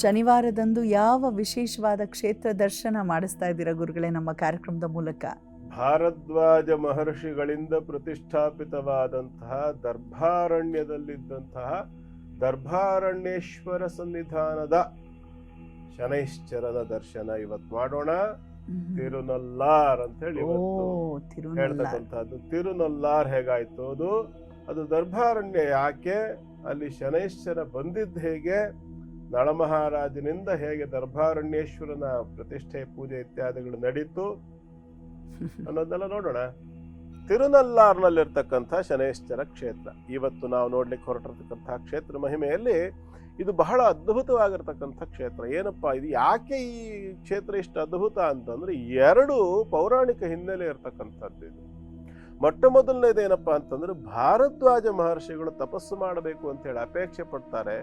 ಶನಿವಾರದಂದು ಯಾವ ವಿಶೇಷವಾದ ಕ್ಷೇತ್ರ ದರ್ಶನ ಮಾಡಿಸ್ತಾ ಇದ್ದೀರಾ ಗುರುಗಳೇ ನಮ್ಮ ಕಾರ್ಯಕ್ರಮದ ಮೂಲಕ? ಭಾರದ್ವಾಜ ಮಹರ್ಷಿಗಳಿಂದ ಪ್ರತಿಷ್ಠಾಪಿತವಾದಂತಹ ದರ್ಭಾರಣ್ಯದಲ್ಲಿದ್ದಂತಹ ದರ್ಭಾರಣ್ಯೇಶ್ವರ ಸನ್ನಿಧಾನದ ಶನೈಶ್ಚರನ ದರ್ಶನ ಇವತ್ತು ಮಾಡೋಣ. ತಿರುನಲ್ಲಾರ್ ಅಂತ ಹೇಳಿ ಹೇಳ್ತಕ್ಕಂಥದ್ದು. ತಿರುನಲ್ಲಾರ್ ಹೇಗಾಯ್ತು ಅದು? ಅದು ದರ್ಭಾರಣ್ಯ ಯಾಕೆ? ಅಲ್ಲಿ ಶನೈಶ್ಚರ ಬಂದಿದ್ದು ಹೇಗೆ? ನಳಮಹಾರಾಜನಿಂದ ಹೇಗೆ ದರ್ಭಾರಣ್ಯೇಶ್ವರನ ಪ್ರತಿಷ್ಠೆ, ಪೂಜೆ ಇತ್ಯಾದಿಗಳು ನಡೀತು ಅನ್ನೋದೆಲ್ಲ ನೋಡೋಣ. ತಿರುನಲ್ಲಾರ್ನಲ್ಲಿರ್ತಕ್ಕಂಥ ಶನೇಶ್ವರ ಕ್ಷೇತ್ರ. ಇವತ್ತು ನಾವು ನೋಡ್ಲಿಕ್ಕೆ ಹೊರಟಿರ್ತಕ್ಕಂಥ ಕ್ಷೇತ್ರ ಮಹಿಮೆಯಲ್ಲಿ ಇದು ಬಹಳ ಅದ್ಭುತವಾಗಿರ್ತಕ್ಕಂಥ ಕ್ಷೇತ್ರ. ಏನಪ್ಪಾ, ಇದು ಯಾಕೆ ಈ ಕ್ಷೇತ್ರ ಇಷ್ಟು ಅದ್ಭುತ ಅಂತಂದ್ರೆ ಎರಡು ಪೌರಾಣಿಕ ಹಿನ್ನೆಲೆ ಇರ್ತಕ್ಕಂಥದ್ದು ಇದು. ಮೊಟ್ಟ ಮೊದಲನೇದೇನಪ್ಪ ಅಂತಂದ್ರೆ ಭಾರದ್ವಾಜ ಮಹರ್ಷಿಗಳು ತಪಸ್ಸು ಮಾಡಬೇಕು ಅಂತ ಹೇಳಿ ಅಪೇಕ್ಷೆ ಪಡ್ತಾರೆ.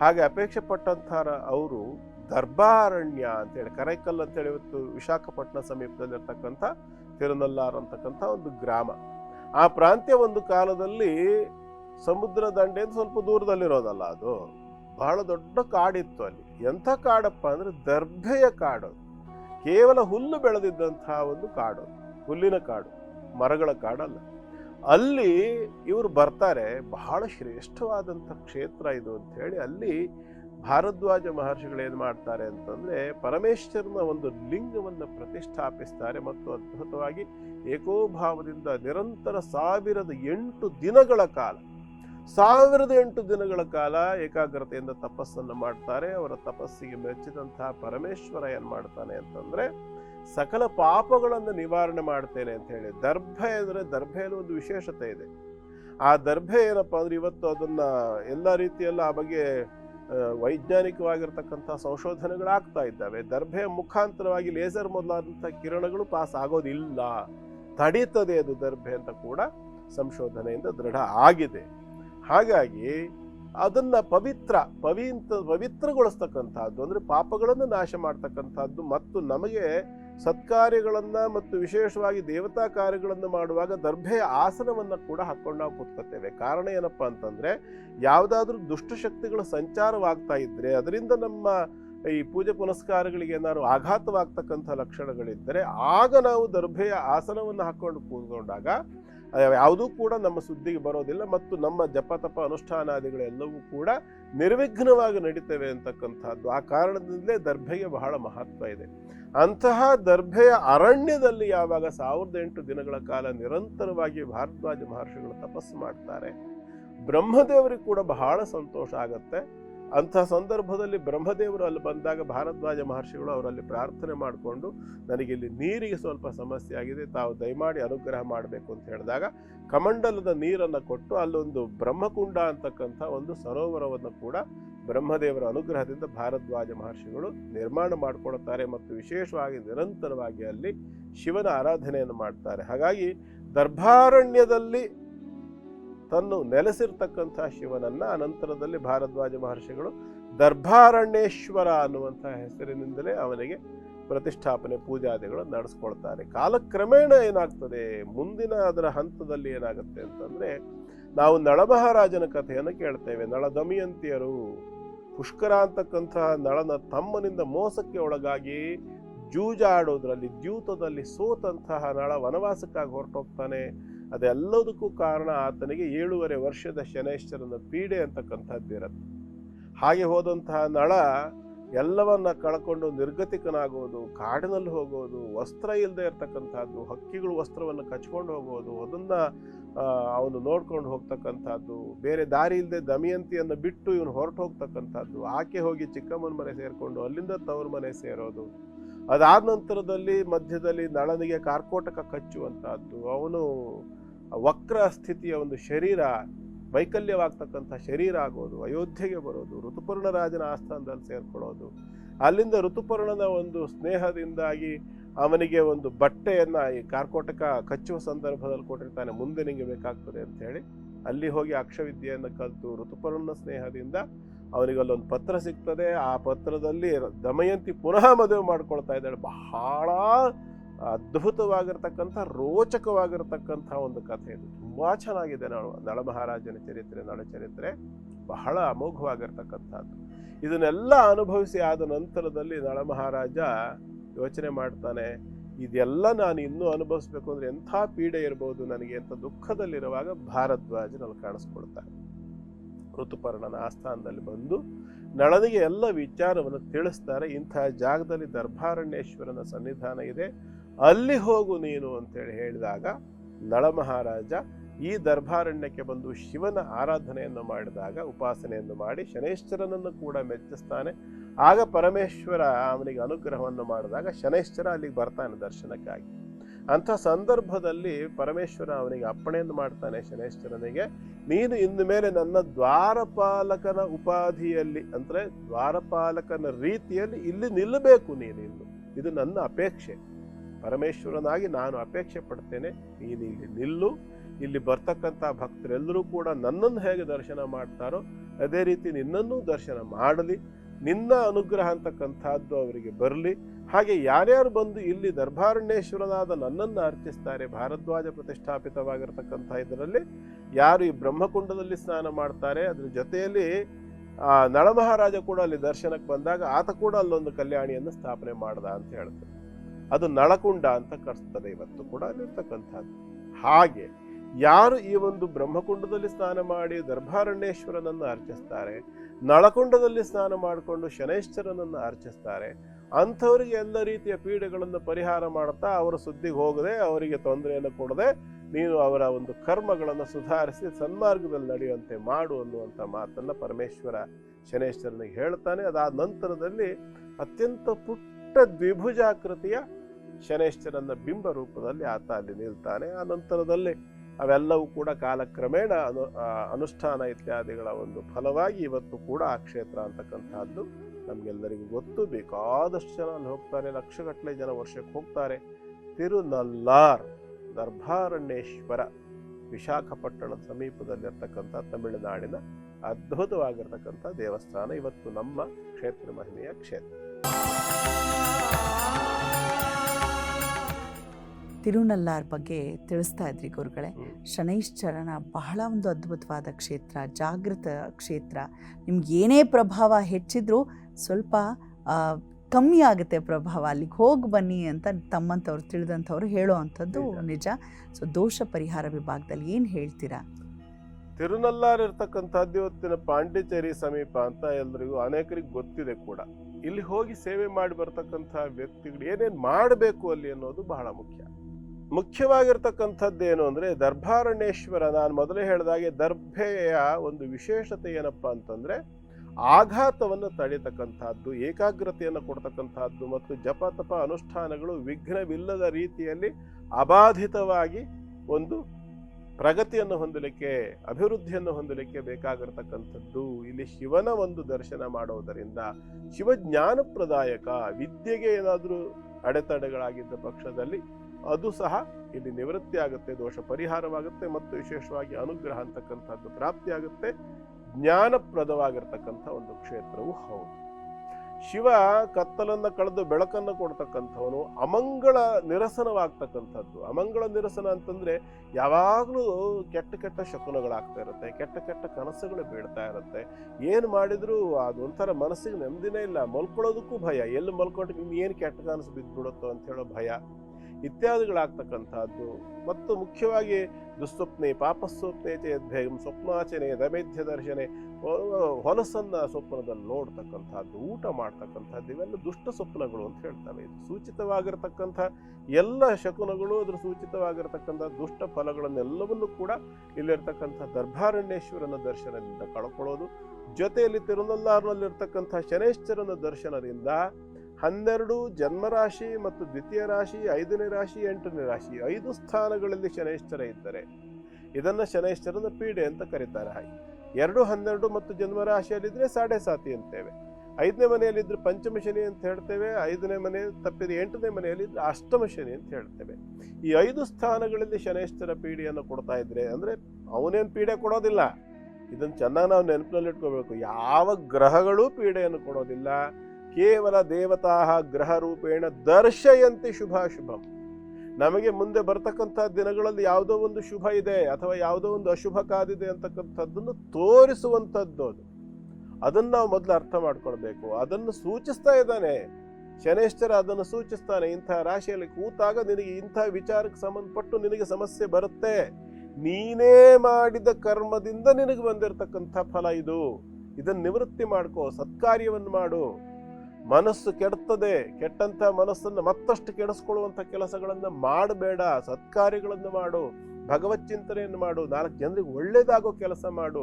ಹಾಗೆ ಅಪೇಕ್ಷೆ ಪಟ್ಟಂತಹ ಅವರು ದರ್ಬಾರಣ್ಯ ಅಂತೇಳಿ ಕರೈಕಲ್ ಅಂತೇಳಿ ಇವತ್ತು ವಿಶಾಖಪಟ್ಟಣ ಸಮೀಪದಲ್ಲಿರ್ತಕ್ಕಂಥ ತಿರುನಲ್ಲಾರ್ ಅಂತಕ್ಕಂಥ ಒಂದು ಗ್ರಾಮ. ಆ ಪ್ರಾಂತ್ಯ ಒಂದು ಕಾಲದಲ್ಲಿ ಸಮುದ್ರ ದಂಡೆಯಿಂದ ಸ್ವಲ್ಪ ದೂರದಲ್ಲಿರೋದಲ್ಲ ಅದು. ಬಹಳ ದೊಡ್ಡ ಕಾಡಿತ್ತು ಅಲ್ಲಿ. ಎಂಥ ಕಾಡಪ್ಪ ಅಂದ್ರೆ ದರ್ಭೆಯ ಕಾಡು. ಕೇವಲ ಹುಲ್ಲು ಬೆಳೆದಿದ್ದಂತಹ ಒಂದು ಕಾಡು. ಹುಲ್ಲಿನ ಕಾಡು. ಮರಗಳ ಕಾಡಲ್ಲ. ಅಲ್ಲಿ ಇವರು ಬರ್ತಾರೆ, ಬಹಳ ಶ್ರೇಷ್ಠವಾದಂಥ ಕ್ಷೇತ್ರ ಇದು ಅಂತ ಹೇಳಿ ಅಲ್ಲಿ ಭಾರದ್ವಾಜ ಮಹರ್ಷಿಗಳು ಏನು ಮಾಡ್ತಾರೆ ಅಂತಂದರೆ ಪರಮೇಶ್ವರನ ಒಂದು ಲಿಂಗವನ್ನು ಪ್ರತಿಷ್ಠಾಪಿಸ್ತಾರೆ ಮತ್ತು ಅದ್ಭುತವಾಗಿ ಏಕೋಭಾವದಿಂದ ನಿರಂತರ ಸಾವಿರದ ಎಂಟು ದಿನಗಳ ಕಾಲ, ಸಾವಿರದ ಎಂಟು ದಿನಗಳ ಕಾಲ ಏಕಾಗ್ರತೆಯಿಂದ ತಪಸ್ಸನ್ನು ಮಾಡ್ತಾರೆ, ಅವರ ತಪಸ್ಸಿಗೆ ಮೆಚ್ಚಿದಂತಹ ಪರಮೇಶ್ವರ ಏನು ಮಾಡ್ತಾನೆ ಅಂತಂದ್ರೆ ಸಕಲ ಪಾಪಗಳನ್ನು ನಿವಾರಣೆ ಮಾಡ್ತೇನೆ ಅಂತ ಹೇಳಿ. ದರ್ಭೆ ಅನ್ನೋ ದರ್ಭೆಯಲ್ಲಿ ಒಂದು ವಿಶೇಷತೆ ಇದೆ. ಆ ದರ್ಭೆ ಏನಪ್ಪ ಅಂದ್ರೆ ಇವತ್ತು ಅದನ್ನ ಎಲ್ಲ ರೀತಿಯಲ್ಲ ಆ ಬಗ್ಗೆ ವೈಜ್ಞಾನಿಕವಾಗಿರ್ತಕ್ಕಂಥ ಸಂಶೋಧನೆಗಳಾಗ್ತಾ ಇದ್ದಾವೆ. ದರ್ಭೆಯ ಮುಖಾಂತರವಾಗಿ ಲೇಸರ್ ಮೊದಲಾದಂಥ ಕಿರಣಗಳು ಪಾಸ್ ಆಗೋದಿಲ್ಲ. ತಡೀತದೆ ಅದು ದರ್ಭೆ ಅಂತ ಕೂಡ ಸಂಶೋಧನೆಯಿಂದ ದೃಢ ಆಗಿದೆ. ಹಾಗಾಗಿ ಅದನ್ನ ಪವಿತ್ರ ಪವಿಂತ ಪವಿತ್ರಗೊಳಿಸ್ತಕ್ಕಂಥದ್ದು ಅಂದ್ರೆ ಪಾಪಗಳನ್ನು ನಾಶ ಮಾಡ್ತಕ್ಕಂಥದ್ದು ಮತ್ತು ನಮಗೆ ಸತ್ಕಾರ್ಯಗಳನ್ನ ಮತ್ತು ವಿಶೇಷವಾಗಿ ದೇವತಾ ಕಾರ್ಯಗಳನ್ನು ಮಾಡುವಾಗ ದರ್ಭೆಯ ಆಸನವನ್ನು ಕೂಡ ಹಾಕ್ಕೊಂಡು ನಾವು ಕೂತ್ಕೊತೇವೆ ಕಾರಣ ಏನಪ್ಪ ಅಂತಂದರೆ, ಯಾವುದಾದ್ರೂ ದುಷ್ಟಶಕ್ತಿಗಳು ಸಂಚಾರವಾಗ್ತಾ ಇದ್ದರೆ ಅದರಿಂದ ನಮ್ಮ ಈ ಪೂಜೆ ಪುನಸ್ಕಾರಗಳಿಗೆ ಏನಾದ್ರು ಆಘಾತವಾಗ್ತಕ್ಕಂಥ ಲಕ್ಷಣಗಳಿದ್ದರೆ, ಆಗ ನಾವು ದರ್ಭೆಯ ಆಸನವನ್ನು ಹಾಕ್ಕೊಂಡು ಕೂತ್ಕೊಂಡಾಗ ಯಾವುದೂ ಕೂಡ ನಮ್ಮ ಸುದ್ದಿಗೆ ಬರೋದಿಲ್ಲ ಮತ್ತು ನಮ್ಮ ಜಪ ತಪ ಅನುಷ್ಠಾನಾದಿಗಳೆಲ್ಲವೂ ಕೂಡ ನಿರ್ವಿಘ್ನವಾಗಿ ನಡೀತವೆ ಅಂತಕ್ಕಂಥದ್ದು. ಆ ಕಾರಣದಿಂದಲೇ ದರ್ಭೆಗೆ ಬಹಳ ಮಹತ್ವ ಇದೆ. ಅಂತಹ ದರ್ಭೆಯ ಅರಣ್ಯದಲ್ಲಿ ಯಾವಾಗ ಸಾವಿರದ ಎಂಟು ದಿನಗಳ ಕಾಲ ನಿರಂತರವಾಗಿ ಭಾರದ್ವಾಜ ಮಹರ್ಷಿಗಳು ತಪಸ್ಸು ಮಾಡ್ತಾರೆ, ಬ್ರಹ್ಮದೇವರಿಗೆ ಕೂಡ ಬಹಳ ಸಂತೋಷ ಆಗತ್ತೆ. ಅಂಥ ಸಂದರ್ಭದಲ್ಲಿ ಬ್ರಹ್ಮದೇವರು ಅಲ್ಲಿ ಬಂದಾಗ ಭಾರದ್ವಾಜ ಮಹರ್ಷಿಗಳು ಅವರಲ್ಲಿ ಪ್ರಾರ್ಥನೆ ಮಾಡಿಕೊಂಡು, ನನಗೆ ಇಲ್ಲಿ ನೀರಿಗೆ ಸ್ವಲ್ಪ ಸಮಸ್ಯೆ ಆಗಿದೆ, ತಾವು ದಯಮಾಡಿ ಅನುಗ್ರಹ ಮಾಡಬೇಕು, ಅಂತ ಹೇಳಿದಾಗ ಕಮಂಡಲದ ನೀರನ್ನು ಕೊಟ್ಟು ಅಲ್ಲೊಂದು ಬ್ರಹ್ಮಕುಂಡ ಅಂತಕ್ಕಂಥ ಒಂದು ಸರೋವರವನ್ನು ಕೂಡ ಬ್ರಹ್ಮದೇವರ ಅನುಗ್ರಹದಿಂದ ಭಾರದ್ವಾಜ ಮಹರ್ಷಿಗಳು ನಿರ್ಮಾಣ ಮಾಡಿಕೊಡುತ್ತಾರೆ ಮತ್ತು ವಿಶೇಷವಾಗಿ ನಿರಂತರವಾಗಿ ಅಲ್ಲಿ ಶಿವನ ಆರಾಧನೆಯನ್ನು ಮಾಡ್ತಾರೆ. ಹಾಗಾಗಿ ದರ್ಭಾರಣ್ಯದಲ್ಲಿ ತನ್ನು ನೆಲೆಸಿರ್ತಕ್ಕಂಥ ಶಿವನನ್ನ ಅನಂತರದಲ್ಲಿ ಭಾರದ್ವಾಜ ಮಹರ್ಷಿಗಳು ದರ್ಭಾರಣ್ಯೇಶ್ವರ ಅನ್ನುವಂಥ ಹೆಸರಿನಿಂದಲೇ ಅವನಿಗೆ ಪ್ರತಿಷ್ಠಾಪನೆ ಪೂಜಾದಿಗಳು ನಡೆಸ್ಕೊಳ್ತಾರೆ. ಕಾಲಕ್ರಮೇಣ ಏನಾಗ್ತದೆ? ಮುಂದಿನ ಅದರ ಹಂತದಲ್ಲಿ ಏನಾಗುತ್ತೆ ಅಂತಂದ್ರೆ, ನಾವು ನಳಮಹಾರಾಜನ ಕಥೆಯನ್ನು ಕೇಳ್ತೇವೆ. ನಳ ದಮಯಂತಿಯರು ಪುಷ್ಕರ ಅಂತಕ್ಕಂತಹ ನಳನ ತಮ್ಮನಿಂದ ಮೋಸಕ್ಕೆ ಒಳಗಾಗಿ ಜೂಜಾಡೋದ್ರಲ್ಲಿ, ದ್ಯೂತದಲ್ಲಿ ಸೋತಂತಹ ನಳ ವನವಾಸಕ್ಕಾಗಿ ಹೊರಟೋಗ್ತಾನೆ. ಅದೆಲ್ಲದಕ್ಕೂ ಕಾರಣ ಆತನಿಗೆ ಏಳೂವರೆ ವರ್ಷದ ಶನೈಶ್ಚರನ ಪೀಡೆ ಅಂತಕ್ಕಂಥದ್ದಿರತ್ತೆ ಹಾಗೆ ಹೋದಂತಹ ನಳ ಎಲ್ಲವನ್ನ ಕಳ್ಕೊಂಡು ನಿರ್ಗತಿಕನಾಗೋದು, ಕಾಡಿನಲ್ಲಿ ಹೋಗೋದು, ವಸ್ತ್ರ ಇಲ್ಲದೆ ಇರ್ತಕ್ಕಂಥದ್ದು, ಹಕ್ಕಿಗಳು ವಸ್ತ್ರವನ್ನು ಕಚ್ಕೊಂಡು ಹೋಗೋದು, ಅದನ್ನ ಅವನು ನೋಡ್ಕೊಂಡು ಹೋಗ್ತಕ್ಕಂಥದ್ದು, ಬೇರೆ ದಾರಿ ಇಲ್ಲದೆ ದಮಯಂತಿಯನ್ನು ಬಿಟ್ಟು ಇವನು ಹೊರಟು ಹೋಗ್ತಕ್ಕಂಥದ್ದು, ಆಕೆ ಹೋಗಿ ಚಿಕ್ಕಮ್ಮನ ಮನೆ ಸೇರಿಕೊಂಡು ಅಲ್ಲಿಂದ ತವ್ರ ಮನೆ ಸೇರೋದು. ಅದಾದ ನಂತರದಲ್ಲಿ ಮಧ್ಯದಲ್ಲಿ ನಳನಿಗೆ ಕಾರ್ಕೋಟಕ ಕಚ್ಚುವಂತಹದ್ದು ಅವನು ವಕ್ರ ಸ್ಥಿತಿಯ ಒಂದು ಶರೀರ, ವೈಕಲ್ಯವಾಗ್ತಕ್ಕಂಥ ಶರೀರ ಆಗೋದು, ಅಯೋಧ್ಯೆಗೆ ಬರೋದು ಋತುಪರ್ಣ ರಾಜನ ಆಸ್ಥಾನದಲ್ಲಿ ಸೇರ್ಕೊಳ್ಳೋದು, ಅಲ್ಲಿಂದ ಋತುಪರ್ಣನ ಒಂದು ಸ್ನೇಹದಿಂದಾಗಿ ಅವನಿಗೆ ಒಂದು ಬಟ್ಟೆಯನ್ನು ಈ ಕಾರ್ಕೋಟಕ ಕಚ್ಚುವ ಸಂದರ್ಭದಲ್ಲಿ ಕೊಟ್ಟಿರ್ತಾನೆ, ಮುಂದೆ ನಿಮಗೆ ಬೇಕಾಗ್ತದೆ ಅಂತ ಅಲ್ಲಿ ಹೋಗಿ ಅಕ್ಷವಿದ್ಯೆಯನ್ನು ಕಲಿತು ಋತುಪರ್ಣನ ಸ್ನೇಹದಿಂದ ಅವನಿಗೆ ಅಲ್ಲೊಂದು ಪತ್ರ ಸಿಗ್ತದೆ, ಆ ಪತ್ರದಲ್ಲಿ ದಮಯಂತಿ ಪುನಃ ಮದುವೆ ಮಾಡ್ಕೊಳ್ತಾ ಇದ್ದಾಳೆ. ಬಹಳ ಅದ್ಭುತವಾಗಿರ್ತಕ್ಕಂಥ, ರೋಚಕವಾಗಿರ್ತಕ್ಕಂಥ ಒಂದು ಕಥೆ ಇದು. ತುಂಬ ಚೆನ್ನಾಗಿದೆ ನಳ ನಳ ಮಹಾರಾಜನ ಚರಿತ್ರೆ, ನಳ ಚರಿತ್ರೆ ಬಹಳ ಅಮೋಘವಾಗಿರ್ತಕ್ಕಂಥದ್ದು. ಇದನ್ನೆಲ್ಲ ಅನುಭವಿಸಿ ಆದ ನಂತರದಲ್ಲಿ ನಳ ಮಹಾರಾಜ ಯೋಚನೆ ಮಾಡ್ತಾನೆ, ಇದೆಲ್ಲ ನಾನು ಇನ್ನೂ ಅನುಭವಿಸ್ಬೇಕು ಅಂದರೆ ಎಂಥ ಪೀಡೆ ಇರಬಹುದು ನನಗೆ ಅಂತ ದುಃಖದಲ್ಲಿರುವಾಗ ಭಾರದ್ವಾಜನಲ್ಲಿ ಕಾಣಿಸ್ಕೊಳ್ತಾನೆ ಋತುಪರ್ಣನ ಆಸ್ಥಾನದಲ್ಲಿ ಬಂದು ನಳನಿಗೆ ಎಲ್ಲ ವಿಚಾರವನ್ನು ತಿಳಿಸ್ತಾರೆ. ಇಂತಹ ಜಾಗದಲ್ಲಿ ದರ್ಭಾರಣ್ಯೇಶ್ವರನ ಸನ್ನಿಧಾನ ಇದೆ. ಅಲ್ಲಿ ಹೋಗು ನೀನು ಅಂತೇಳಿ ಹೇಳಿದಾಗ ನಳ ಮಹಾರಾಜ ಈ ದರ್ಭಾರಣ್ಯಕ್ಕೆ ಬಂದು ಶಿವನ ಆರಾಧನೆಯನ್ನು ಮಾಡಿದಾಗ, ಉಪಾಸನೆಯನ್ನು ಮಾಡಿ ಶನೈಶ್ಚರನನ್ನು ಕೂಡ ಮೆಚ್ಚಿಸ್ತಾನೆ. ಆಗ ಪರಮೇಶ್ವರ ಅವನಿಗೆ ಅನುಗ್ರಹವನ್ನು ಮಾಡಿದಾಗ ಶನೈಶ್ಚರ ಅಲ್ಲಿಗೆ ಬರ್ತಾನೆ ದರ್ಶನಕ್ಕಾಗಿ. ಅಂಥ ಸಂದರ್ಭದಲ್ಲಿ ಪರಮೇಶ್ವರ ಅವನಿಗೆ ಅಪ್ಪಣೆಯನ್ನು ಮಾಡ್ತಾನೆ ಶನೈಶ್ಚರನಿಗೆ ನೀನು ಇನ್ನು ಮೇಲೆ ನನ್ನ ದ್ವಾರಪಾಲಕನ ಉಪಾಧಿಯಲ್ಲಿ, ಅಂದರೆ ದ್ವಾರಪಾಲಕನ ರೀತಿಯಲ್ಲಿ ಇಲ್ಲಿ ನಿಲ್ಲಬೇಕು ನೀನು ಇನ್ನು. ಇದು ನನ್ನ ಅಪೇಕ್ಷೆ. ಪರಮೇಶ್ವರನಾಗಿ ನಾನು ಅಪೇಕ್ಷೆ ಪಡ್ತೇನೆ, ನೀನು ಇಲ್ಲಿ ನಿಲ್ಲು. ಇಲ್ಲಿ ಬರ್ತಕ್ಕಂಥ ಭಕ್ತರೆಲ್ಲರೂ ಕೂಡ ನನ್ನನ್ನು ಹೇಗೆ ದರ್ಶನ ಮಾಡ್ತಾರೋ, ಅದೇ ರೀತಿ ನಿನ್ನನ್ನು ದರ್ಶನ ಮಾಡಲಿ. ನಿನ್ನ ಅನುಗ್ರಹ ಅಂತಕ್ಕಂಥದ್ದು ಅವರಿಗೆ ಬರಲಿ. ಹಾಗೆ ಯಾರ್ಯಾರು ಬಂದು ಇಲ್ಲಿ ದರ್ಭಾರಣ್ಯೇಶ್ವರನಾದ ನನ್ನನ್ನು ಅರ್ಚಿಸ್ತಾರೆ, ಭಾರದ್ವಾಜ ಪ್ರತಿಷ್ಠಾಪಿತವಾಗಿರ್ತಕ್ಕಂಥ ಇದರಲ್ಲಿ, ಯಾರು ಈ ಬ್ರಹ್ಮಕುಂಡದಲ್ಲಿ ಸ್ನಾನ ಮಾಡ್ತಾರೆ, ಅದ್ರ ಜೊತೆಯಲ್ಲಿ, ಆ ನಳಮಹಾರಾಜ ಕೂಡ ಅಲ್ಲಿ ದರ್ಶನಕ್ಕೆ ಬಂದಾಗ ಆತ ಕೂಡ ಅಲ್ಲೊಂದು ಕಲ್ಯಾಣಿಯನ್ನು ಸ್ಥಾಪನೆ ಮಾಡ್ದ ಅಂತ ಹೇಳ್ತಾರೆ ಅದು ನಳಕುಂಡ ಅಂತ ಕರೆಸ್ತದೆ ಇವತ್ತು ಕೂಡ ಅಲ್ಲಿರ್ತಕ್ಕಂಥದ್ದು. ಹಾಗೆ ಯಾರು ಈ ಒಂದು ಬ್ರಹ್ಮಕುಂಡದಲ್ಲಿ ಸ್ನಾನ ಮಾಡಿ ದರ್ಭಾರಣ್ಯೇಶ್ವರನನ್ನು ಅರ್ಚಿಸ್ತಾರೆ, ನಳಕುಂಡದಲ್ಲಿ ಸ್ನಾನ ಮಾಡಿಕೊಂಡು ಶನೈಶ್ವರನನ್ನು ಅರ್ಚಿಸ್ತಾರೆ, ಅಂಥವರಿಗೆ ಎಲ್ಲ ರೀತಿಯ ಪೀಡೆಗಳನ್ನು ಪರಿಹಾರ ಮಾಡ್ತಾ ಅವರ ಸುದ್ದಿಗೆ ಹೋಗದೆ ಅವರಿಗೆ ತೊಂದರೆಯನ್ನು ಕೊಡದೆ ನೀನು ಅವರ ಒಂದು ಕರ್ಮಗಳನ್ನು ಸುಧಾರಿಸಿ ಸನ್ಮಾರ್ಗದಲ್ಲಿ ನಡೆಯುವಂತೆ ಮಾಡು ಅನ್ನುವಂಥ ಮಾತನ್ನು ಪರಮೇಶ್ವರ ಶನೇಶ್ವರನಿಗೆ ಹೇಳ್ತಾನೆ. ಅದಾದ ನಂತರದಲ್ಲಿ ಅತ್ಯಂತ ಪುಟ್ಟ ದ್ವಿಭುಜಾಕೃತಿಯ ಶನೇಶ್ವರನ ಬಿಂಬ ರೂಪದಲ್ಲಿ ಆತ ಅಲ್ಲಿ ನಿಲ್ತಾನೆ. ಆ ನಂತರದಲ್ಲಿ ಅವೆಲ್ಲವೂ ಕೂಡ ಕಾಲಕ್ರಮೇಣ ಅನು ಅನುಷ್ಠಾನ ಇತ್ಯಾದಿಗಳ ಒಂದು ಫಲವಾಗಿ ಇವತ್ತು ಕೂಡ ಆ ಕ್ಷೇತ್ರ ಅಂತಕ್ಕಂಥದ್ದು ನಮಗೆಲ್ಲರಿಗೂ ಗೊತ್ತು. ಬೇಕಾದಷ್ಟು ಜನ ಅಲ್ಲಿ ಹೋಗ್ತಾರೆ, ಲಕ್ಷಗಟ್ಟಲೆ ಜನ ವರ್ಷಕ್ಕೆ ಹೋಗ್ತಾರೆ. ತಿರುನಲ್ಲಾರ್, ದರ್ಭಾರಣ್ಯೇಶ್ವರ, ವಿಶಾಖಪಟ್ಟಣದ ಸಮೀಪದಲ್ಲಿರ್ತಕ್ಕಂಥ ತಮಿಳುನಾಡಿನ ಅದ್ಭುತವಾಗಿರ್ತಕ್ಕಂಥ ದೇವಸ್ಥಾನ ಇವತ್ತು ನಮ್ಮ ಕ್ಷೇತ್ರ ಮಹಿಮೆಯ ಕ್ಷೇತ್ರ. ತಿರುನಲ್ಲಾರ್ ಬಗ್ಗೆ ತಿಳಿಸ್ತಾ ಇದ್ರಿ ಗುರುಗಳೇ. ಶನೈಶ್ಚರಣ ಶನೈಶ್ಚರನ ಬಹಳ ಒಂದು ಅದ್ಭುತವಾದ ಕ್ಷೇತ್ರ ಜಾಗೃತ ಕ್ಷೇತ್ರ. ನಿಮ್ಗೆ ಏನೇ ಪ್ರಭಾವ ಹೆಚ್ಚಿದ್ರೂ ಸ್ವಲ್ಪ ಕಮ್ಮಿ ಆಗುತ್ತೆ ಪ್ರಭಾವ. ಅಲ್ಲಿಗೆ ಹೋಗಿ ಬನ್ನಿ ಅಂತ ತಮ್ಮಂಥವ್ರು ತಿಳಿದಂಥವ್ರು ಹೇಳೋ ಅಂಥದ್ದು ನಿಜ. ನಿಜ. ಸೊ ದೋಷ ಪರಿಹಾರ ವಿಭಾಗದಲ್ಲಿ ಏನು ಹೇಳ್ತೀರಾ? ತಿರುನಲ್ಲಾರ್ ಇರ್ತಕ್ಕಂಥದ್ದು ಇವತ್ತಿನ ಪಾಂಡಿಚೇರಿ ಸಮೀಪ ಅಂತ ಎಲ್ರಿಗೂ ಅನೇಕರಿಗೆ ಗೊತ್ತಿದೆ ಕೂಡ. ಇಲ್ಲಿ ಹೋಗಿ ಸೇವೆ ಮಾಡಿ ಬರ್ತಕ್ಕಂಥ ವ್ಯಕ್ತಿಗಳು ಏನೇನು ಮಾಡಬೇಕು ಅಲ್ಲಿ ಅನ್ನೋದು ಬಹಳ ಮುಖ್ಯ. ಮುಖ್ಯವಾಗಿರ್ತಕ್ಕಂಥದ್ದು ಏನು ಅಂದ್ರೆ ದರ್ಭಾರಣ್ಯೇಶ್ವರ, ನಾನು ಮೊದಲೇ ಹೇಳಿದಾಗೆ ದರ್ಭೆಯ ಒಂದು ವಿಶೇಷತೆ ಏನಪ್ಪ ಅಂತಂದರೆ ಆಘಾತವನ್ನು ತಡೆಯತಕ್ಕಂಥದ್ದು, ಏಕಾಗ್ರತೆಯನ್ನು ಕೊಡ್ತಕ್ಕಂಥದ್ದು ಮತ್ತು ಜಪ ತಪ ಅನುಷ್ಠಾನಗಳು ವಿಘ್ನವಿಲ್ಲದ ರೀತಿಯಲ್ಲಿ ಅಬಾಧಿತವಾಗಿ ಒಂದು ಪ್ರಗತಿಯನ್ನು ಹೊಂದಲಿಕ್ಕೆ, ಅಭಿವೃದ್ಧಿಯನ್ನು ಹೊಂದಲಿಕ್ಕೆ ಬೇಕಾಗಿರ್ತಕ್ಕಂಥದ್ದು. ಇಲ್ಲಿ ಶಿವನ ಒಂದು ದರ್ಶನ ಮಾಡೋದರಿಂದ ಶಿವಜ್ಞಾನಪ್ರದಾಯಕ, ವಿದ್ಯೆಗೆ ಏನಾದರೂ ಅಡೆತಡೆಗಳಾಗಿದ್ದ ಪಕ್ಷದಲ್ಲಿ ಅದು ಸಹ ಇಲ್ಲಿ ನಿವೃತ್ತಿ ಆಗುತ್ತೆ, ದೋಷ ಪರಿಹಾರವಾಗುತ್ತೆ ಮತ್ತು ವಿಶೇಷವಾಗಿ ಅನುಗ್ರಹ ಅಂತಕ್ಕಂಥದ್ದು ಪ್ರಾಪ್ತಿಯಾಗುತ್ತೆ ಜ್ಞಾನಪ್ರದವಾಗಿರ್ತಕ್ಕಂಥ ಒಂದು ಕ್ಷೇತ್ರವು ಹೌದು. ಶಿವ ಕತ್ತಲನ್ನು ಕಳೆದು ಬೆಳಕನ್ನು ಕೊಡ್ತಕ್ಕಂಥವನು ಅಮಂಗಳ ನಿರಸನವಾಗ್ತಕ್ಕಂಥದ್ದು. ಅಮಂಗಳ ನಿರಸನ ಅಂತಂದರೆ ಯಾವಾಗಲೂ ಕೆಟ್ಟ ಕೆಟ್ಟ ಶಕುನಗಳಾಗ್ತಾ ಇರುತ್ತೆ, ಕೆಟ್ಟ ಕೆಟ್ಟ ಕನಸುಗಳು ಬೀಳ್ತಾ ಇರುತ್ತೆ. ಏನು ಮಾಡಿದರೂ ಅದೊಂಥರ ಮನಸ್ಸಿಗೆ ನೆಮ್ಮದಿನೇ ಇಲ್ಲ, ಮಲ್ಕೊಳ್ಳೋದಕ್ಕೂ ಭಯ. ಎಲ್ಲಿ ಮಲ್ಕೊಂಡು ಏನು ಕೆಟ್ಟ ಕನಸು ಬಿದ್ದುಬಿಡುತ್ತೋ ಅಂತ ಹೇಳೋ ಭಯ. ಇತ್ಯಾದಿಗಳಾಗ್ತಕ್ಕಂಥದ್ದು. ಮತ್ತು ಮುಖ್ಯವಾಗಿ ದುಸ್ವಪ್ನೆ, ಪಾಪಸ್ವಪ್ನೆ ಚೇದ್ಭೇಗಂ ಸ್ವಪ್ನಾಚನೆ ದಮೇಧ್ಯ ದರ್ಶನೆ ಹೊಲಸನ್ನ ಸ್ವಪ್ನದಲ್ಲಿ ನೋಡ್ತಕ್ಕಂಥದ್ದು, ಊಟ ಮಾಡ್ತಕ್ಕಂಥದ್ದು, ಇವೆಲ್ಲ ದುಷ್ಟ ಸ್ವಪ್ನಗಳು ಅಂತ ಹೇಳ್ತಾರೆ. ಇದು ಸೂಚಿತವಾಗಿರ್ತಕ್ಕಂಥ ಎಲ್ಲ ಶಕುನಗಳು ಅದರ ಸೂಚಿತವಾಗಿರತಕ್ಕಂಥ ದುಷ್ಟ ಫಲಗಳನ್ನೆಲ್ಲವನ್ನು ಕೂಡ ಇಲ್ಲಿರ್ತಕ್ಕಂಥ ದರ್ಭಾರಣ್ಯೇಶ್ವರನ ದರ್ಶನದಿಂದ ಕಳ್ಕೊಳ್ಳೋದು. ಜೊತೆಯಲ್ಲಿ ತಿರುನಲ್ಲಾರ್ನಲ್ಲಿರ್ತಕ್ಕಂಥ ಶನೇಶ್ವರನ ದರ್ಶನದಿಂದ ಹನ್ನೆರಡು ಜನ್ಮರಾಶಿ ಮತ್ತು ದ್ವಿತೀಯ ರಾಶಿ, ಐದನೇ ರಾಶಿ, ಎಂಟನೇ ರಾಶಿ ಐದು ಸ್ಥಾನಗಳಲ್ಲಿ ಶನೈಶ್ಚರ ಇದ್ದರೆ ಇದನ್ನು ಶನೈಶ್ಚರದ ಪೀಡೆ ಅಂತ ಕರೀತಾರೆ ಹಾಗೆ. ಎರಡು ಹನ್ನೆರಡು ಮತ್ತು ಜನ್ಮರಾಶಿಯಲ್ಲಿದ್ದರೆ ಸಾಡೆ ಸಾತಿ ಅಂತೇವೆ. ಐದನೇ ಮನೆಯಲ್ಲಿದ್ದರೆ ಪಂಚಮ ಶನಿ ಅಂತ ಹೇಳ್ತೇವೆ. ಐದನೇ ಮನೆ ತಪ್ಪಿದ ಎಂಟನೇ ಮನೆಯಲ್ಲಿದ್ದರೆ ಅಷ್ಟಮ ಶನಿ ಅಂತ ಹೇಳ್ತೇವೆ. ಈ ಐದು ಸ್ಥಾನಗಳಲ್ಲಿ ಶನೈಶ್ಚರ ಪೀಡೆಯನ್ನು ಕೊಡ್ತಾ ಇದ್ರೆ ಅಂದರೆ ಅವನೇನು ಪೀಡೆ ಕೊಡೋದಿಲ್ಲ. ಇದನ್ನು ಚೆನ್ನಾಗಿ ನಾವು ನೆನಪಿನಲ್ಲಿ ಇಟ್ಕೋಬೇಕು ಯಾವ ಗ್ರಹಗಳೂ ಪೀಡೆಯನ್ನು ಕೊಡೋದಿಲ್ಲ. ಕೇವಲ ದೇವತಾ ಗ್ರಹ ರೂಪೇಣ ದರ್ಶಯಂತಿ ಶುಭಾಶುಭಂ ನಮಗೆ ಮುಂದೆ ಬರ್ತಕ್ಕಂಥ ದಿನಗಳಲ್ಲಿ ಯಾವುದೋ ಒಂದು ಶುಭ ಇದೆ ಅಥವಾ ಯಾವುದೋ ಒಂದು ಅಶುಭ ಕಾದಿದೆ ಅಂತಕ್ಕಂಥದ್ದನ್ನು ತೋರಿಸುವಂಥದ್ದು ಅದು. ಅದನ್ನು ನಾವು ಮೊದಲು ಅರ್ಥ ಮಾಡ್ಕೊಳ್ಬೇಕು. ಅದನ್ನು ಸೂಚಿಸ್ತಾ ಇದ್ದಾನೆ. ಶನೇಶ್ವರ ಅದನ್ನು ಸೂಚಿಸ್ತಾನೆ. ಇಂಥ ರಾಶಿಯಲ್ಲಿ ಕೂತಾಗ ನಿನಗೆ ಇಂಥ ವಿಚಾರಕ್ಕೆ ಸಂಬಂಧಪಟ್ಟು ನಿನಗೆ ಸಮಸ್ಯೆ ಬರುತ್ತೆ. ನೀನೇ ಮಾಡಿದ ಕರ್ಮದಿಂದ ನಿನಗೆ ಬಂದಿರತಕ್ಕಂಥ ಫಲ ಇದು. ಇದನ್ನು ನಿವೃತ್ತಿ ಮಾಡ್ಕೋ, ಸತ್ಕಾರ್ಯವನ್ನು ಮಾಡು. ಮನಸ್ಸು ಕೆಡ್ತದೆ, ಕೆಟ್ಟಂತ ಮನಸ್ಸನ್ನು ಮತ್ತಷ್ಟು ಕೆಡಿಸ್ಕೊಳ್ಳುವಂಥ ಕೆಲಸಗಳನ್ನು ಮಾಡಬೇಡ, ಸತ್ಕಾರ್ಯಗಳನ್ನು ಮಾಡು, ಭಗವತ್ ಚಿಂತನೆಯನ್ನು ಮಾಡು, ನಾಲ್ಕು ಜನರಿಗೆ ಒಳ್ಳೇದಾಗೋ ಕೆಲಸ ಮಾಡು.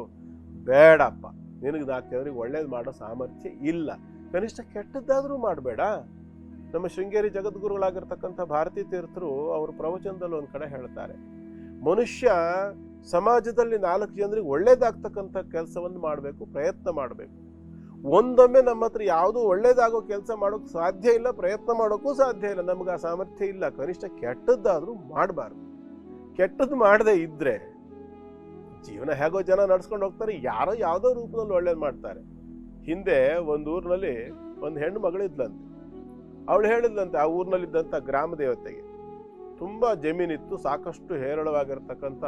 ಬೇಡಪ್ಪ, ನಿನಗೆ ನಾಲ್ಕು ಜನರಿಗೆ ಒಳ್ಳೇದು ಮಾಡೋ ಸಾಮರ್ಥ್ಯ ಇಲ್ಲ. ಕನಿಷ್ಠ ಕೆಟ್ಟದ್ದಾದರೂ ಮಾಡಬೇಡ. ನಮ್ಮ ಶೃಂಗೇರಿ ಜಗದ್ಗುರುಗಳಾಗಿರ್ತಕ್ಕಂಥ ಭಾರತೀ ತೀರ್ಥರು ಅವರು ಪ್ರವಚನದಲ್ಲಿ ಒಂದು ಕಡೆ ಹೇಳ್ತಾರೆ, ಮನುಷ್ಯ ಸಮಾಜದಲ್ಲಿ ನಾಲ್ಕು ಜನರಿಗೆ ಒಳ್ಳೇದಾಗ್ತಕ್ಕಂಥ ಕೆಲಸವನ್ನು ಮಾಡಬೇಕು, ಪ್ರಯತ್ನ ಮಾಡಬೇಕು. ಒಂದೊಮ್ಮೆ ನಮ್ಮ ಹತ್ರ ಯಾವುದೂ ಒಳ್ಳೇದಾಗೋ ಕೆಲಸ ಮಾಡೋಕೆ ಸಾಧ್ಯ ಇಲ್ಲ, ಪ್ರಯತ್ನ ಮಾಡೋಕ್ಕೂ ಸಾಧ್ಯ ಇಲ್ಲ. ನಮ್ಗೆ ಆ ಸಾಮರ್ಥ್ಯ ಇಲ್ಲ. ಕನಿಷ್ಠ ಕೆಟ್ಟದ್ದಾದರೂ ಮಾಡಬಾರ್ದು. ಕೆಟ್ಟದ್ದು ಮಾಡದೇ ಇದ್ರೆ ಜೀವನ ಹೇಗೋ ಜನ ನಡ್ಸ್ಕೊಂಡು ಹೋಗ್ತಾರೆ. ಯಾರೋ ಯಾವುದೋ ರೂಪದಲ್ಲಿ ಒಳ್ಳೇದು ಮಾಡ್ತಾರೆ. ಹಿಂದೆ ಒಂದು ಊರಿನಲ್ಲಿ ಒಂದು ಹೆಣ್ಣು ಮಗಳಿದ್ಲಂತೆ. ಅವಳು ಹೇಳಿದ್ಲಂತೆ, ಆ ಊರಿನಲ್ಲಿದ್ದಂಥ ಗ್ರಾಮ ದೇವತೆಗೆ. ತುಂಬ ಜಮೀನಿತ್ತು, ಸಾಕಷ್ಟು ಹೇರಳವಾಗಿರ್ತಕ್ಕಂಥ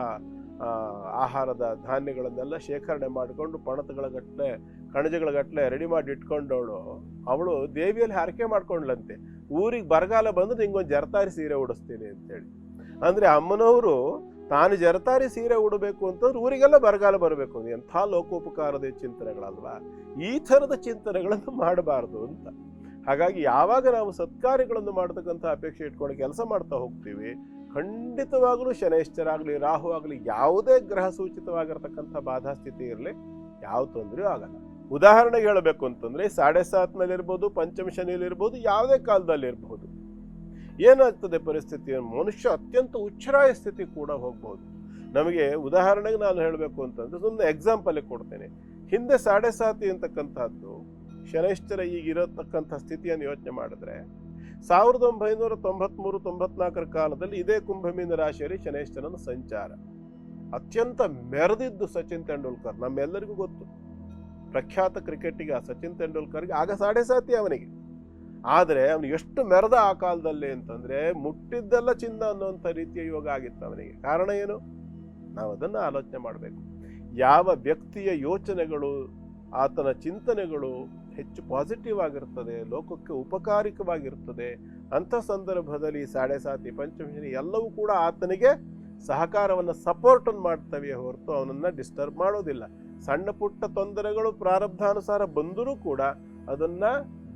ಆಹಾರದ ಧಾನ್ಯಗಳನ್ನೆಲ್ಲ ಶೇಖರಣೆ ಮಾಡಿಕೊಂಡು ಪಣತಗಳ ಗಟ್ಟಲೆ ಕಣಜಗಳ ಗಟ್ಟಲೆ ರೆಡಿ ಮಾಡಿ ಇಟ್ಕೊಂಡವಳು. ಅವಳು ದೇವಿಯಲ್ಲಿ ಹರಕೆ ಮಾಡ್ಕೊಂಡ್ಲಂತೆ ಊರಿಗೆ ಬರಗಾಲ ಬಂದು ನಿಂಗೊಂದು ಜರತಾರಿ ಸೀರೆ ಉಡಿಸ್ತೀನಿ ಅಂತೇಳಿ. ಅಂದರೆ ಅಮ್ಮನವರು ತಾನು ಜರತಾರಿ ಸೀರೆ ಉಡಬೇಕು ಅಂತಂದ್ರೆ ಊರಿಗೆಲ್ಲ ಬರಗಾಲ ಬರಬೇಕು. ಎಂಥ ಲೋಕೋಪಕಾರದ ಚಿಂತನೆಗಳಲ್ವಾ? ಈ ಥರದ ಚಿಂತನೆಗಳನ್ನು ಮಾಡಬಾರ್ದು ಅಂತ. ಹಾಗಾಗಿ ಯಾವಾಗ ನಾವು ಸತ್ಕಾರ್ಯಗಳನ್ನು ಮಾಡತಕ್ಕಂಥ ಅಪೇಕ್ಷೆ ಇಟ್ಕೊಂಡು ಕೆಲಸ ಮಾಡ್ತಾ ಹೋಗ್ತೀವಿ ಖಂಡಿತವಾಗಲೂ ಶನೈಶ್ಚರಾಗಲಿ ರಾಹು ಆಗಲಿ, ಯಾವುದೇ ಗ್ರಹ ಸೂಚಿತವಾಗಿರ್ತಕ್ಕಂಥ ಬಾಧಾ ಸ್ಥಿತಿ ಇರಲಿ, ಯಾವ ತೊಂದರೆಯೂ ಆಗಲ್ಲ. ಉದಾಹರಣೆಗೆ ಹೇಳಬೇಕು ಅಂತಂದ್ರೆ ಸಾಡೆ ಸಾತ್ನಲ್ಲಿ ಇರ್ಬೋದು ಪಂಚಮ ಶನಿಯಲ್ಲಿ ಇರ್ಬೋದು ಯಾವುದೇ ಕಾಲದಲ್ಲಿ ಇರಬಹುದು ಏನಾಗ್ತದೆ ಪರಿಸ್ಥಿತಿ? ಮನುಷ್ಯ ಅತ್ಯಂತ ಉಚ್ಚರಾಯ ಸ್ಥಿತಿ ಕೂಡ ಹೋಗ್ಬೋದು. ನಮಗೆ ಉದಾಹರಣೆಗೆ ನಾನು ಹೇಳಬೇಕು ಅಂತಂದ್ರೆ ಒಂದು ಎಕ್ಸಾಂಪಲ್ ಕೊಡ್ತೇನೆ. ಹಿಂದೆ ಸಾಡೆ ಸಾತಿ ಅಂತಕ್ಕಂಥದ್ದು ಶನೈಶ್ಚರ ಈಗಿರತಕ್ಕಂಥ ಸ್ಥಿತಿಯನ್ನು ಯೋಚನೆ ಮಾಡಿದ್ರೆ ಸಾವಿರದ ಒಂಬೈನೂರ ತೊಂಬತ್ಮೂರು ತೊಂಬತ್ನಾಲ್ಕರ ಕಾಲದಲ್ಲಿ ಇದೇ ಕುಂಭಮೀನ ರಾಶಿಯಲ್ಲಿ ಶನೇಶ್ವರನ ಸಂಚಾರ. ಅತ್ಯಂತ ಮೆರೆದಿದ್ದು ಸಚಿನ್ ತೆಂಡೂಲ್ಕರ್, ನಮ್ಮೆಲ್ಲರಿಗೂ ಗೊತ್ತು. ಪ್ರಖ್ಯಾತ ಕ್ರಿಕೆಟಿಗ ಸಚಿನ್ ತೆಂಡೂಲ್ಕರ್ಗೆ ಆಗ ಸಾಡೆ ಸಾತಿ ಅವನಿಗೆ. ಆದರೆ ಅವನು ಎಷ್ಟು ಮೆರೆದ ಆ ಕಾಲದಲ್ಲಿ ಅಂತಂದ್ರೆ ಮುಟ್ಟಿದ್ದೆಲ್ಲ ಚಿನ್ನ ಅನ್ನುವಂಥ ರೀತಿಯ ಯೋಗ ಆಗಿತ್ತು ಅವನಿಗೆ. ಕಾರಣ ಏನು? ನಾವು ಅದನ್ನು ಆಲೋಚನೆ ಮಾಡಬೇಕು. ಯಾವ ವ್ಯಕ್ತಿಯ ಯೋಚನೆಗಳು ಆತನ ಚಿಂತನೆಗಳು ಹೆಚ್ಚು ಪಾಸಿಟಿವ್ ಆಗಿರ್ತದೆ, ಲೋಕಕ್ಕೆ ಉಪಕಾರಿಕವಾಗಿರ್ತದೆ. ಅಂಥ ಸಂದರ್ಭದಲ್ಲಿ ಸಾಡೆ ಸಾತಿ ಪಂಚಮಶನಿ ಎಲ್ಲವೂ ಕೂಡ ಆತನಿಗೆ ಸಹಕಾರವನ್ನು ಸಪೋರ್ಟನ್ನು ಮಾಡ್ತವೆ ಹೊರತು ಅವನನ್ನು ಡಿಸ್ಟರ್ಬ್ ಮಾಡೋದಿಲ್ಲ. ಸಣ್ಣ ಪುಟ್ಟ ತೊಂದರೆಗಳು ಪ್ರಾರಬ್ಧಾನುಸಾರ ಬಂದರೂ ಕೂಡ ಅದನ್ನು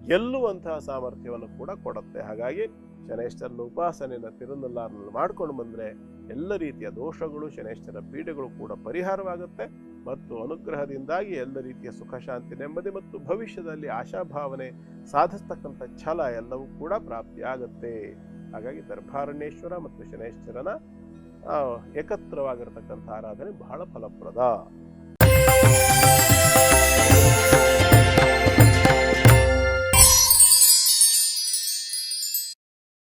ಗೆಲ್ಲುವಂತಹ ಸಾಮರ್ಥ್ಯವನ್ನು ಕೂಡ ಕೊಡುತ್ತೆ. ಹಾಗಾಗಿ ಶನೇಶ್ವರನ ಉಪಾಸನೆಯನ್ನು ತಿರುನಲ್ಲಾರನಲ್ಲಿ ಮಾಡ್ಕೊಂಡು ಬಂದರೆ ಎಲ್ಲ ರೀತಿಯ ದೋಷಗಳು ಶನೇಶ್ವರ ಪೀಡೆಗಳು ಕೂಡ ಪರಿಹಾರವಾಗುತ್ತೆ. ಮತ್ತು ಅನುಗ್ರಹದಿಂದಾಗಿ ಎಲ್ಲ ರೀತಿಯ ಸುಖ, ಶಾಂತಿ, ನೆಮ್ಮದಿ ಮತ್ತು ಭವಿಷ್ಯದಲ್ಲಿ ಆಶಾಭಾವನೆ ಸಾಧಿಸ್ತಕ್ಕಂಥ ಛಲ ಎಲ್ಲವೂ ಕೂಡ ಪ್ರಾಪ್ತಿಯಾಗುತ್ತೆ. ಹಾಗಾಗಿ ದರ್ಭಾರಣ್ಯೇಶ್ವರ ಮತ್ತು ಶನೇಶ್ವರನ ಏಕತ್ರವಾಗಿರ್ತಕ್ಕಂಥ ಆರಾಧನೆ ಬಹಳ ಫಲಪ್ರದ.